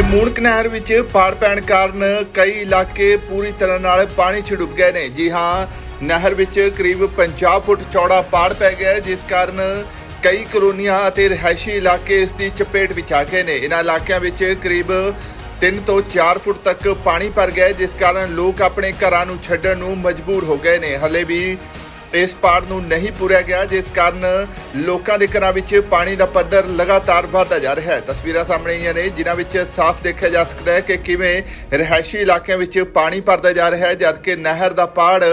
ਮੂਣਕ ਨਹਿਰ ਵਿੱਚ ਪਾੜ ਪੈਣ ਕਾਰਨ ਕਈ ਇਲਾਕੇ ਪੂਰੀ ਤਰ੍ਹਾਂ ਨਾਲ ਪਾਣੀ 'ਚ ਡੁੱਬ ਗਏ ਨੇ। ਜੀ ਹਾਂ, ਨਹਿਰ ਵਿੱਚ ਕਰੀਬ 50 ਫੁੱਟ ਚੌੜਾ ਪਾੜ ਪੈ ਗਿਆ ਜਿਸ ਕਾਰਨ ਕਈ ਕਲੋਨੀਆਂ ਅਤੇ ਰਿਹਾਇਸ਼ੀ ਇਲਾਕੇ ਇਸ ਦੀ ਚਪੇਟ ਵਿੱਚ ਆ ਗਏ ਨੇ। ਇਹਨਾਂ ਇਲਾਕਿਆਂ ਵਿੱਚ ਕਰੀਬ 3 ਤੋਂ 4 ਫੁੱਟ ਤੱਕ ਪਾਣੀ ਭਰ ਗਿਆ ਜਿਸ ਕਾਰਨ ਲੋਕ ਆਪਣੇ ਘਰਾਂ ਨੂੰ ਛੱਡਣ ਨੂੰ ਮਜਬੂਰ ਹੋ ਗਏ ਨੇ। ਹਲੇ ਵੀ ਇਸ ਪਾੜ ਨੂੰ ਨਹੀਂ ਪੂਰਿਆ ਗਿਆ, ਜਿਸ ਕਾਰਨ ਲੋਕਾਂ ਦੇ ਘਰਾਂ ਵਿੱਚ ਪਾਣੀ ਦਾ ਪੱਧਰ ਲਗਾਤਾਰ ਵਧਦਾ ਜਾ ਰਿਹਾ ਹੈ। ਤਸਵੀਰਾਂ ਸਾਹਮਣੇ ਆਈਆਂ ਨੇ, ਜਿਨ੍ਹਾਂ ਵਿੱਚ ਸਾਫ਼ ਦੇਖਿਆ ਜਾ ਸਕਦਾ ਹੈ ਕਿ ਕਿਵੇਂ ਰਿਹਾਇਸ਼ੀ ਇਲਾਕਿਆਂ ਵਿੱਚ ਪਾਣੀ ਭਰਦਾ ਜਾ ਰਿਹਾ ਹੈ, ਜਦਕਿ ਨਹਿਰ ਦਾ ਪਾੜ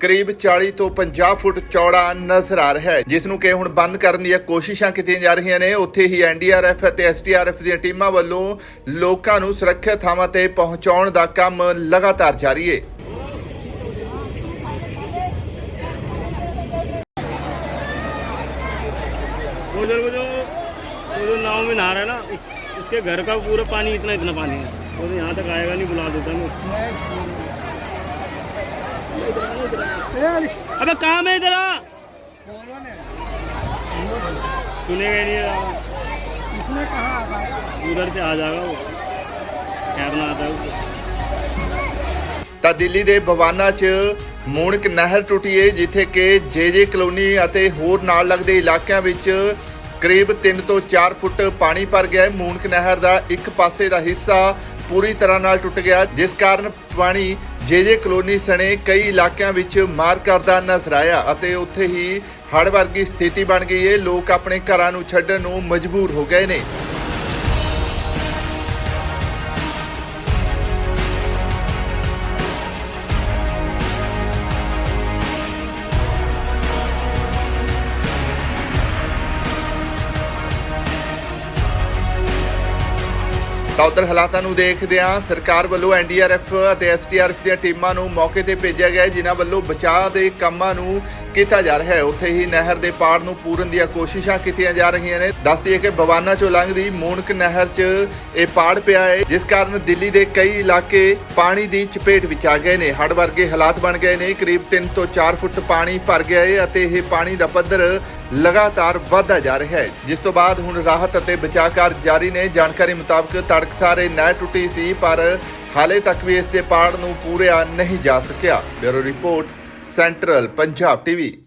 ਕਰੀਬ 40 ਤੋਂ 50 ਫੁੱਟ ਚੌੜਾ ਨਜ਼ਰ ਆ ਰਿਹਾ ਹੈ। ਜਿਸ ਨੂੰ ਕਿ ਹੁਣ ਬੰਦ ਕਰਨ ਦੀਆਂ ਕੋਸ਼ਿਸ਼ਾਂ ਕੀਤੀਆਂ ਜਾ ਰਹੀਆਂ ਨੇ। ਉੱਥੇ ਹੀ ਐਨਡੀਆਰਐਫ ਅਤੇ ਐਸਡੀਆਰਐਫ ਦੀਆਂ ਟੀਮਾਂ ਵੱਲੋਂ ਲੋਕਾਂ ਨੂੰ ਸੁਰੱਖਿਅਤ ਥਾਵਾਂ ਤੇ ਪਹੁੰਚਾਉਣ ਦਾ ਕੰਮ ਲਗਾਤਾਰ ਜਾਰੀ ਹੈ। उधर को जो वो जो नाव में नहा रहा है ना इस- उसके घर का पूरा पानी इतना इतना पानी है वो तो यहाँ तक आएगा नहीं बुला देता मैं उसको। अबे काम है इधर आ सुनेगा ही नहीं यार। उधर से आ जाएगा वो ठहरना आता है उसको ਤਾਂ ਦਿੱਲੀ ਦੇ ਬਵਾਨਾ 'ਚ ਮੂਣਕ ਨਹਿਰ ਟੁੱਟੀ ਏ ਜਿੱਥੇ ਕਿ ਜੇਜੇ ਕਲੋਨੀ ਅਤੇ ਹੋਰ ਨਾਲ ਲੱਗਦੇ ਇਲਾਕਿਆਂ ਵਿੱਚ ਕਰੀਬ 3 ਤੋਂ 4 ਫੁੱਟ ਪਾਣੀ ਭਰ ਗਿਆ ਹੈ। ਮੂਣਕ ਨਹਿਰ ਦਾ ਇੱਕ ਪਾਸੇ ਦਾ ਹਿੱਸਾ ਪੂਰੀ ਤਰ੍ਹਾਂ ਨਾਲ ਟੁੱਟ ਗਿਆ। ਜਿਸ ਕਾਰਨ ਪਾਣੀ ਜੇਜੇ ਕਲੋਨੀ ਸਣੇ ਕਈ ਇਲਾਕਿਆਂ ਵਿੱਚ ਮਾਰ ਕਰਦਾ ਨਜ਼ਰ ਆਇਆ ਅਤੇ ਉੱਥੇ ਹੀ ਹੜ੍ਹ ਵਰਗੀ ਸਥਿਤੀ ਬਣ ਗਈ ਏ ਲੋਕ ਆਪਣੇ ਘਰਾਂ ਨੂੰ ਛੱਡਣ ਨੂੰ ਮਜਬੂਰ ਹੋ ਗਏ ਨੇ। ਤਾਂ ਉਧਰ ਹਾਲਾਤਾਂ ਨੂੰ ਦੇਖਦਿਆਂ ਸਰਕਾਰ ਵੱਲੋਂ ਐਨਡੀਆਰਐਫ ਅਤੇ ਐਸਡੀਆਰਐਫ ਦੀਆਂ ਟੀਮਾਂ ਨੂੰ ਮੌਕੇ ਤੇ ਭੇਜਿਆ ਗਿਆ ਜਿਨ੍ਹਾਂ ਵੱਲੋਂ ਬਚਾਅ ਦੇ ਕੰਮਾਂ ਨੂੰ ਕੀਤਾ ਜਾ ਰਿਹਾ ਹੈ। ਉੱਥੇ ਹੀ ਨਹਿਰ ਦੇ ਪਾੜ ਨੂੰ ਪੂਰਨ ਦੀਆਂ ਕੋਸ਼ਿਸ਼ਾਂ ਕੀਤੀਆਂ ਜਾ ਰਹੀਆਂ ਨੇ। ਦੱਸੀਏ ਕਿ ਬਵਾਨਾ ਚੋਂ ਲੰਘਦੀ ਮੂਨਕ ਨਹਿਰ 'ਚ ਇਹ ਪਾੜ ਪਿਆ ਹੈ, ਜਿਸ ਕਾਰਨ ਦਿੱਲੀ ਦੇ ਕਈ ਇਲਾਕੇ ਪਾਣੀ ਦੀ ਚਪੇਟ ਵਿੱਚ ਆ ਗਏ ਨੇ। ਹੜ੍ਹ ਵਰਗੇ ਹਾਲਾਤ ਬਣ ਗਏ ਨੇ। ਕਰੀਬ 3 ਤੋਂ 4 ਫੁੱਟ ਪਾਣੀ ਭਰ ਗਿਆ ਹੈ ਅਤੇ ਇਹ ਪਾਣੀ ਦਾ ਪੱਧਰ ਲਗਾਤਾਰ ਵਧਦਾ ਜਾ ਰਿਹਾ ਹੈ। ਜਿਸ ਤੋਂ ਬਾਅਦ ਹੁਣ ਰਾਹਤ ਅਤੇ ਬਚਾਅ ਕਾਰਜ ਜਾਰੀ ਨੇ। ਜਾਣਕਾਰੀ ਮੁਤਾਬਕ ਤੜਕਸਾਰੇ ਨਹਿਰ ਟੁੱਟੀ ਸੀ, ਪਰ ਹਾਲੇ ਤੱਕ ਵੀ ਇਸ ਦੇ ਪਾੜ ਨੂੰ ਪੂਰਿਆ ਨਹੀਂ ਜਾ ਸਕਿਆ। Bureau report, central Punjab TV.